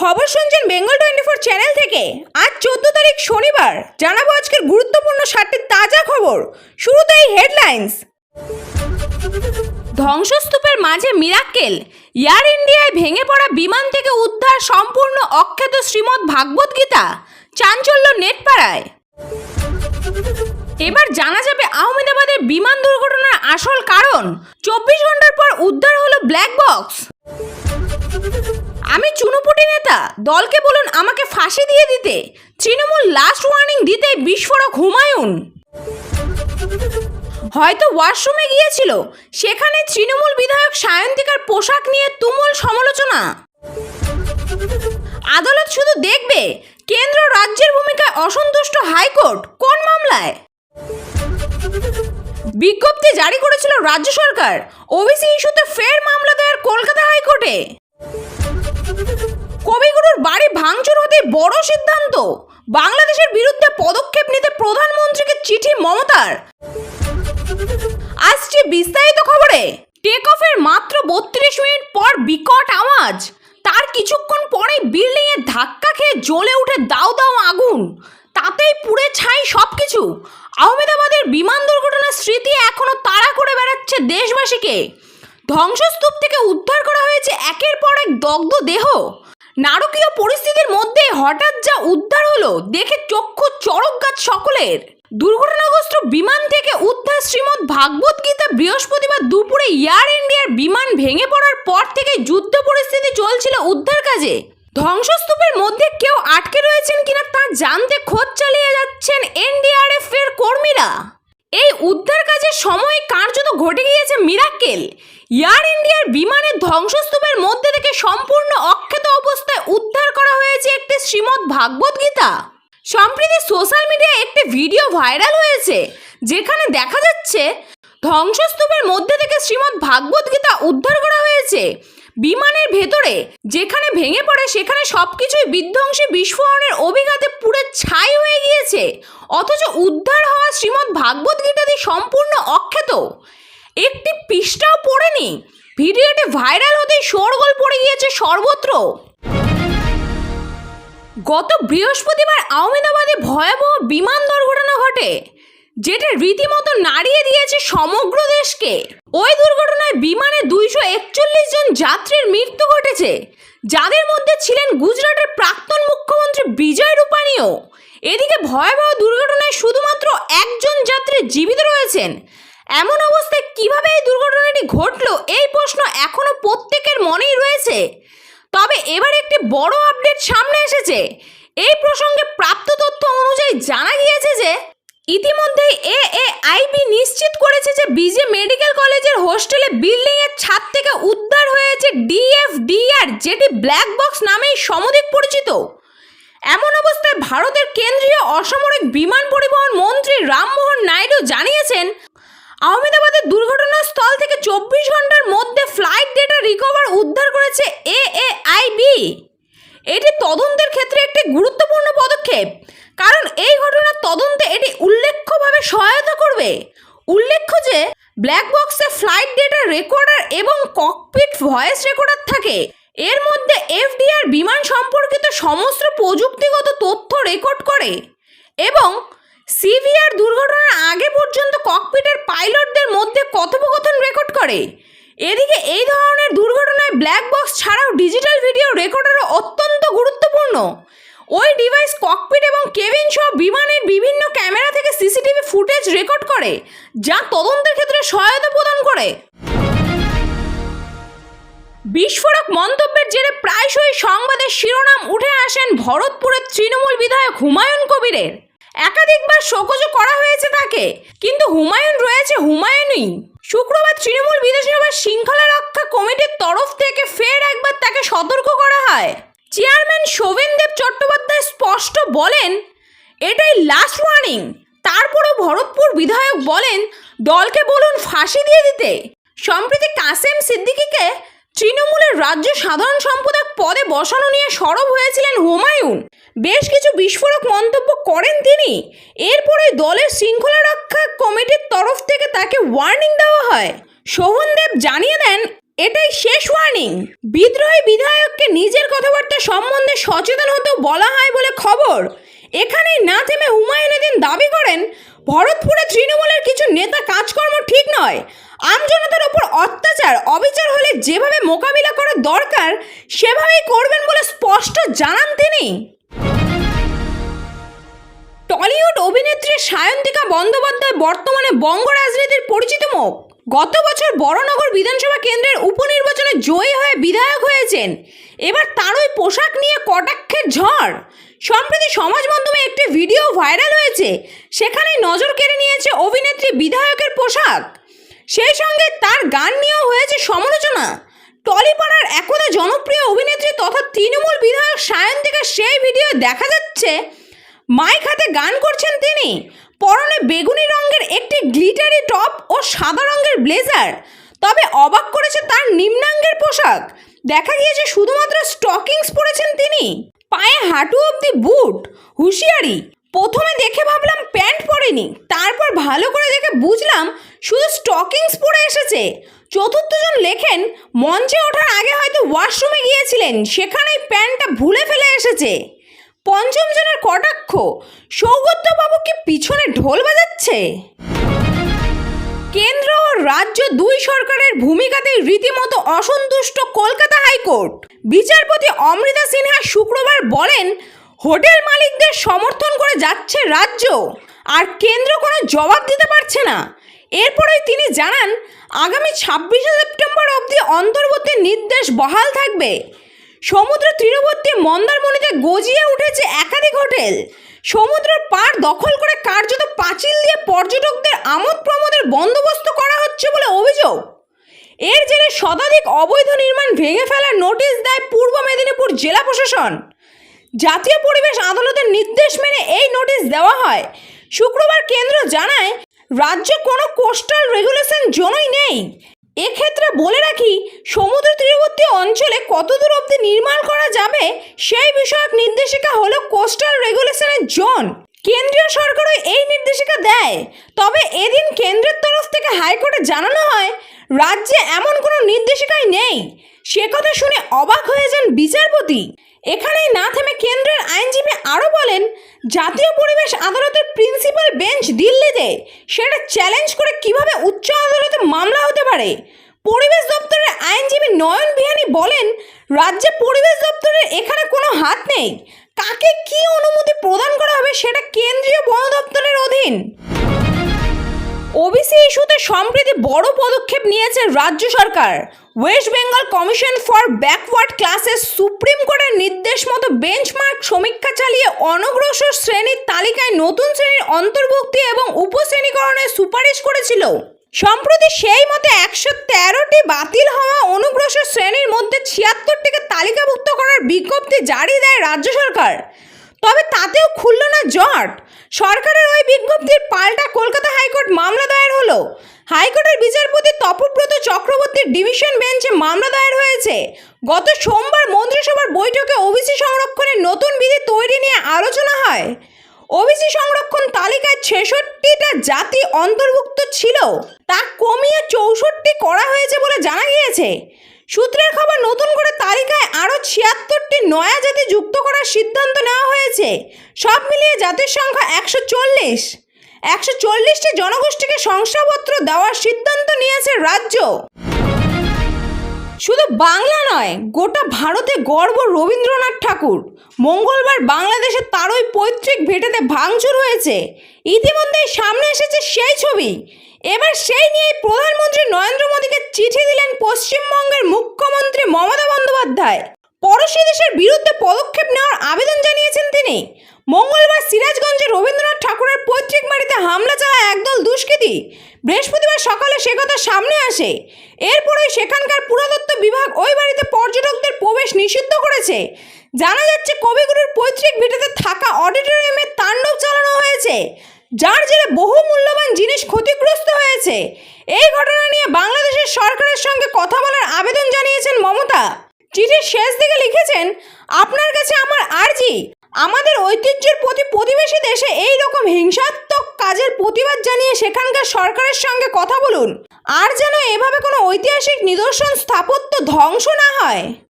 খবর শুনছেন Bengal twenty four channel থেকে? আজ চোদ্দ তারিখ শনিবার। জানাব আজকের গুরুত্বপূর্ণ সাতটি তাজা খবর। শুরুতে এই হেডলাইন্স ধ্বংসস্তূপের মাঝে মিরাক্কেল এয়ার ইন্ডিয়ায় ভেঙে পড়া বিমান থেকে উদ্ধার সম্পূর্ণ অখ্যাত শ্রীমৎ ভাগবত গীতা। চাঞ্চল্য নেটপাড়ায়। এবার জানা যাবে আহমেদাবাদের বিমান দুর্ঘটনার আসল কারণ। চব্বিশ ঘণ্টার পর উদ্ধার হলো ব্ল্যাক বক্স আমি চুনুপুটি নেতা। দলকে বলুন আমাকে ফাঁসি দিয়ে দিতে। তৃণমূল লাস্ট ওয়ার্নিং দিতে বিস্ফোরক হুমায়ুন। হয়তো ওয়াশরুমে গিয়েছিল। সেখানে তৃণমূল বিধায়ক সায়ন্তিকার পোশাক নিয়ে তুমুল সমালোচনা। আদালত শুধু দেখবে, কেন্দ্র রাজ্যের ভূমিকায় অসন্তুষ্ট হাইকোর্ট, কোন মামলায়? বিজ্ঞপ্তি জারি করেছিল রাজ্য সরকার। ওবিসি ইস্যুতে ফের হাইকোর্টে কবিগুরুর বাড়ি ভাঙচুর হতে বড় সিদ্ধান্ত। বাংলাদেশের বিরুদ্ধে পদক্ষেপ নিতে প্রধানমন্ত্রীকে চিঠি মমতার। আসছে বিস্তারিত খবরে। টেক অফের মাত্র বত্রিশ মিনিট পর বিকট আওয়াজ। তার কিছুক্ষণ পরে বিল্ডিং এ ধাক্কা খেয়ে জ্বলে উঠে দাও দাও আগুন। তাতেই পুড়ে ছাই সবকিছু। আহমেদাবাদের বিমান দুর্ঘটনার স্মৃতি এখনও তাড়া করে বেড়াচ্ছে দেশবাসীকে। ধ্বংসস্তূপ থেকে উদ্ধার করা হয়েছে একের পর এক দগ্ধ দেহ। নারকীয় পরিস্থিতির মধ্যে হঠাৎ যা উদ্ধার হলো, দেখে চক্ষু চড়ক গাছ সকলের। দুর্ঘটনাগ্রস্ত বিমান থেকে উদ্ধার শ্রীমৎ ভাগবত গীতা বৃহস্পতিবার দুপুরে এয়ার ইন্ডিয়ার বিমান ভেঙে পড়ার পর থেকে যুদ্ধ পরিস্থিতি চলছিল উদ্ধার কাজে। ধ্বংসস্তূপের মধ্যে কেউ আটকে রয়েছেন কিনা তা জানতে খোঁজ চালিয়ে যাচ্ছেন এনডিআরএফ এর কর্মীরা। এই উদ্ধার কাজের সময় কার্যত ঘটে গিয়েছে মিরাক্কেল এয়ার ইন্ডিয়ার বিমানের ধ্বংসস্তূপের মধ্যে থেকে সম্পূর্ণ অক্ষত অবস্থায় উদ্ধার করা হয়েছে একটি শ্রীমৎ ভাগবত গীতা। সম্প্রতি সোশ্যাল মিডিয়ায় একটি ভিডিও ভাইরাল হয়েছে, যেখানে দেখা যাচ্ছে ধ্বংসস্তূপের মধ্যে থেকে শ্রীমৎ ভাগবত গীতা উদ্ধার করা হয়েছে? বিমানের ভেতরে যেখানে ভেঙে পড়ে, সেখানে সবকিছুই বিধ্বংসী বিস্ফোরণের অভিঘাতে পুরো ছাই হয়ে গিয়েছে। অথচ উদ্ধার হওয়া শ্রীমৎ ভাগবত গীতাটি সম্পূর্ণ অক্ষত। একটি পৃষ্ঠাও পড়েনি। ভিডিওটি ভাইরাল হতেই শোরগোল পড়ে গিয়েছে সর্বত্র। গত বৃহস্পতিবার আহমেদাবাদে ভয়াবহ বিমান দুর্ঘটনা ঘটে। যেটা রীতিমতো নাড়িয়ে দিয়েছে সমগ্র দেশকে। ওই দুর্ঘটনায় বিমানে দুইশো একচল্লিশ জন যাত্রীর মৃত্যু ঘটেছে। যাদের মধ্যে ছিলেন গুজরাটের প্রাক্তন মুখ্যমন্ত্রী বিজয় রূপানীও। এদিকে ভয়াবহ দুর্ঘটনায় শুধুমাত্র একজন যাত্রী জীবিত রয়েছেন। এমন অবস্থায় কীভাবে এই দুর্ঘটনাটি ঘটলো, এই প্রশ্ন এখনও প্রত্যেকের মনেই রয়েছে। তবে এবার একটি বড় আপডেট সামনে এসেছে। এই প্রসঙ্গে প্রাপ্ত তথ্য অনুযায়ী জানা গিয়েছে যে ইতিমধ্যেই এ এ আইবি নিশ্চিত করেছে যে বিজে মেডিকেল কলেজের হোস্টেলে বিল্ডিং এর ছাদ থেকে উদ্ধার হয়েছে ডিএফডিআর, যেটি ব্ল্যাক বক্স নামেই সমধিক পরিচিত। এমন অবস্থায় ভারতের কেন্দ্রীয় অসামরিক বিমান পরিবহন মন্ত্রী রামমোহন নাইডু জানিয়েছেন, আহমেদাবাদের দুর্ঘটনাস্থল থেকে চব্বিশ ঘণ্টার মধ্যে ফ্লাইট ডেটা রিকভার উদ্ধার করেছে এ এ আইবি এটি তদন্তের ক্ষেত্রে একটি গুরুত্বপূর্ণ পদক্ষেপ। কারণ এই ঘটনার তদন্তে এটি উল্লেখ্যভাবে সহায়তা করবে। উল্লেখ্য যে ব্ল্যাক বক্সে ফ্লাইট ডেটা রেকর্ডার এবং ককপিট ভয়েস রেকর্ডার থাকে। এর মধ্যে এফডিআর বিমান সম্পর্কিত সমস্ত প্রযুক্তিগত তথ্য রেকর্ড করে এবং সিভিআর দুর্ঘটনার আগে পর্যন্ত ককপিটের পাইলটদের মধ্যে কথোপকথন রেকর্ড করে। এদিকে এই ধরনের দুর্ঘটনায় ব্ল্যাক বক্স ছাড়াও ডিজিটাল ভিডিও রেকর্ডারও অত্যন্ত গুরুত্বপূর্ণ। ওই ডিভাইস ককপিট এবং কেবিন সহ বিমানের বিভিন্ন ক্যামেরা থেকে সিসিটিভি ফুটেজ রেকর্ড করে, যা তদন্তের ক্ষেত্রে সহায়তা প্রদান করে। বিস্ফোরক মন্তব্যের জেরে প্রায়শই সংবাদের শিরোনাম উঠে আসেন ভরতপুরের তৃণমূল বিধায়ক হুমায়ুন কবিরের। একাধিকবার শোকজও করা হয়েছে তাকে, কিন্তু হুমায়ুন রয়েছে হুমায়ুনই। শুক্রবার তৃণমূল বিধানসভার শৃঙ্খলা রক্ষা কমিটির তরফ থেকে ফের একবার তাকে সতর্ক করা হয়। চেয়ারম্যান শোভেনদেব চট্টোপাধ্যায় স্পষ্ট বলেন, এটাই লাস্ট ওয়ার্নিং তারপরও ভরতপুর বিধায়ক বলেন, দলকে বলুন ফাঁসি দিয়ে দিতে। সম্প্রতি কাসেম সিদ্দিকীকে তৃণমূলের রাজ্য সাধারণ সম্পাদক পদে বসানো নিয়ে সরব হয়েছিলেন হুমায়ুন। বেশ কিছু বিস্ফোরক মন্তব্য করেন তিনি। এরপরে দলের শৃঙ্খলা রক্ষা কমিটির তরফ থেকে তাকে ওয়ার্নিং দেওয়া হয়। শোভনদেব জানিয়ে দেন, এটাই শেষ ওয়ার্নিং বিদ্রোহী বিধায়ককে নিজের সম্বন্ধে সচেতন হতেও বলা হয় বলে খবর। এখানেই না থেমে হুমায়ুন দাবি করেন, ভরতপুরে তৃণমূলের কিছু নেতা কাজকর্ম ঠিক নয়। আমজনতার ওপর অত্যাচার, অবিচার হলে যেভাবে মোকাবিলা করা দরকার, সেভাবেই করবেন বলে স্পষ্ট জানান তিনি। টলিউড অভিনেত্রী সায়ন্তিকা বন্দ্যোপাধ্যায় বর্তমানে বঙ্গ রাজনীতির পরিচিত মুখ। গত বছর বড়নগর বিধানসভা কেন্দ্রের উপনির্বাচনে জয়ী হয়ে বিধায়ক হয়েছেন। এবার তারই পোশাক নিয়ে কটাক্ষের ঝড়। সম্প্রতি সমাজ মাধ্যমে একটি ভিডিও ভাইরাল হয়েছে। সেখানে নজর কেড়ে নিয়েছে অভিনেত্রী বিধায়কের পোশাক। সেই সঙ্গে তার গান নিয়েও হয়েছে সমালোচনা। টলিপাড়ার একদা জনপ্রিয় অভিনেত্রী তথা তৃণমূল বিধায়ক সায়ন্তিকা সেই ভিডিও দেখা যাচ্ছে। মাইক হাতে গান করছেন তিনি। পরনে বেগুনি রঙের একটি গ্লিটারি টপ ও সাদা রঙের ব্লেজার। তবে অবাক করেছে তার নিম্নাঙ্গের পোশাক। দেখা গিয়েছে শুধুমাত্র স্টকিংস পরেছেন তিনি। পায়ে হাঁটু অবধি বুট, হুঁশিয়ারি। প্রথমে দেখে ভাবলাম প্যান্ট পরেনি, তারপর ভালো করে দেখে বুঝলাম শুধু স্টকিংস পরে এসেছে। চতুর্থজন লেখেন, মঞ্চে ওঠার আগে হয়তো ওয়াশরুমে গিয়েছিলেন, সেখানেই প্যান্টটা ভুলে ফেলে এসেছে। পঞ্চম জনের কটাক্ষ? সৌগত্য বাবু কি পিছনে ঢোল বাজাচ্ছে? কেন্দ্র ও রাজ্য দুই সরকারের ভূমিকাতে রীতিমতো অসন্তুষ্ট কলকাতা হাইকোর্ট। বিচারপতি অমৃতা সিনহা শুক্রবার বলেন, হোটেল মালিকদের সমর্থন করে যাচ্ছে রাজ্য। আর কেন্দ্র কোনো জবাব দিতে পারছে না। এরপরেই তিনি জানান, আগামী ছাব্বিশে সেপ্টেম্বর অবধি অন্তর্বর্তী নির্দেশ বহাল থাকবে। সমুদ্র তীরবর্তী মন্দারমণিতে গজিয়ে উঠেছে একাধিক হোটেল। সমুদ্র পার দখল করে কার্যত পাঁচিল দিয়ে পর্যটকদের আমোদ প্রমোদের বন্দোবস্ত করা হচ্ছে বলে অভিযোগ। এর জেরে শতাধিক অবৈধ নির্মাণ ভেঙে ফেলার নোটিশ দেয় পূর্ব মেদিনীপুর জেলা প্রশাসন। জাতীয় পরিবেশ আদালতের নির্দেশ মেনে এই নোটিশ দেওয়া হয়। শুক্রবার কেন্দ্র জানায়, রাজ্য কোনো কোস্টাল রেগুলেশন জোনই নেই। এক্ষেত্রে বলে রাখি, সমুদ্র তীরবর্তী অঞ্চলে কত দূর অবধি নির্মাণ করা যাবে, সেই বিষয়ক নির্দেশিকা হলো কোস্টাল রেগুলেশনের জোন। কেন্দ্রীয় সরকারও এই নির্দেশিকা দেয়। তবে এদিন কেন্দ্রের তরফ থেকে হাইকোর্টে জানানো হয়, রাজ্যে এমন কোনো নির্দেশিকাই নেই। সে কথা শুনে অবাক হয়ে যান বিচারপতি। এখানেই না থেমে কেন্দ্রের আইনজীবী আরও বলেন, জাতীয় পরিবেশ আদালতের প্রিন্সিপাল বেঞ্চ দিল্লিতে সেটা চ্যালেঞ্জ করে কীভাবে উচ্চ আদালতে মামলা হতে পারে। পরিবেশ দপ্তরের আইনজীবী নয়ন বিহানি বলেন, রাজ্যে পরিবেশ দপ্তরের এখানে কোনো হাত নেই। কাকে কি অনুমতি প্রদান করা হবে সেটা কেন্দ্রীয় বন অধীন ওবিসি ইস্যুতে সম্প্রতি বড় পদক্ষেপ নিয়েছে রাজ্য সরকার। West Bengal commission for backward ক্লাসের সুপ্রিম কোর্টের নির্দেশ মতো বেঞ্চমার্ক সমীক্ষা চালিয়ে অনগ্রসর শ্রেণির তালিকায় নতুন শ্রেণির অন্তর্ভুক্তি এবং উপশ্রেণীকরণের সুপারিশ করেছিল। সম্প্রতি সেই মতে একশো তেরোটি বাতিল হওয়া অনুগ্রসর শ্রেণির মধ্যে ছিয়াত্তরটিকে তালিকাভুক্ত করার বিজ্ঞপ্তি জারি দেয় রাজ্য সরকার। তবে তাতেও খুলল না জট। সরকারের ওই বিজ্ঞপ্তির পাল্টা কলকাতা হাইকোর্ট মামলা দায়ের হলো। হাইকোর্টের বিচারপতি তপব্রত চক্রবর্তীর ডিভিশন বেঞ্চে মামলা দায়ের হয়েছে। গত সোমবার মন্ত্রিসভার বৈঠকে ওবিসি সংরক্ষণের নতুন বিধি তৈরি নিয়ে আলোচনা হয়। ওবিসি সংরক্ষণ তালিকায় ছেষট্টিটা জাতি অন্তর্ভুক্ত ছিল। তা কমিয়ে চৌষট্টি করা হয়েছে বলে জানা গিয়েছে। সূত্রের খবর, নতুন করে তালিকায় আরও ছিয়াত্তরটি নয়া জাতি যুক্ত করার সিদ্ধান্ত নেওয়া হয়েছে। সব মিলিয়ে জাতির সংখ্যা একশো চল্লিশ। একশো চল্লিশটি জনগোষ্ঠীকে শংসাপত্র দেওয়ার সিদ্ধান্ত নিয়েছে রাজ্য। শুধু বাংলা নয়, গোটা ভারতে গর্ব রবীন্দ্রনাথ ঠাকুর। মঙ্গলবার বাংলাদেশের তারই পৈতৃক ভেটেতে ভাঙচুর হয়েছে। ইতিমধ্যেই সামনে এসেছে সেই ছবি। এবার সেই নিয়েই প্রধানমন্ত্রী নরেন্দ্র মোদীকে চিঠি দিলেন পশ্চিমবঙ্গের মুখ্যমন্ত্রী মমতা বন্দ্যোপাধ্যায়। পড়োশী দেশের বিরুদ্ধে পদক্ষেপ নেওয়ার আবেদন জানিয়েছেন তিনি। মঙ্গলবার সিরাজগঞ্জে রবীন্দ্রনাথ ঠাকুরের পৈতৃক বাড়িতে হামলা চালায় একদল দুষ্কৃতী। বৃহস্পতিবার সকালে সে কথা সামনে আসে। এরপরেই সেখানকার পুরাতত্ত্ব বিভাগ ওই বাড়িতে পর্যটকদের প্রবেশ নিষিদ্ধ করেছে। জানা যাচ্ছে, কবিগুরুর পৈতৃক ভিটেতে থাকা অডিটোরিয়ামে তাণ্ডব চালানো হয়েছে, যার জেরে বহু মূল্যবান জিনিস ক্ষতিগ্রস্ত হয়েছে। এই ঘটনা নিয়ে বাংলাদেশের সরকারের সঙ্গে কথা বলার আবেদন জানিয়েছেন মমতা। চিঠির শেষ দিকে লিখেছেন, আপনার কাছে আমার আর্জি। আমাদের ঐতিহ্যের প্রতি প্রতিবেশী দেশে এই রকম হিংসাত্মক কাজের প্রতিবাদ জানিয়ে সেখানকার সরকারের সঙ্গে কথা বলুন। আর যেন এভাবে কোনো ঐতিহাসিক নিদর্শন স্থাপত্য ধ্বংস না হয়।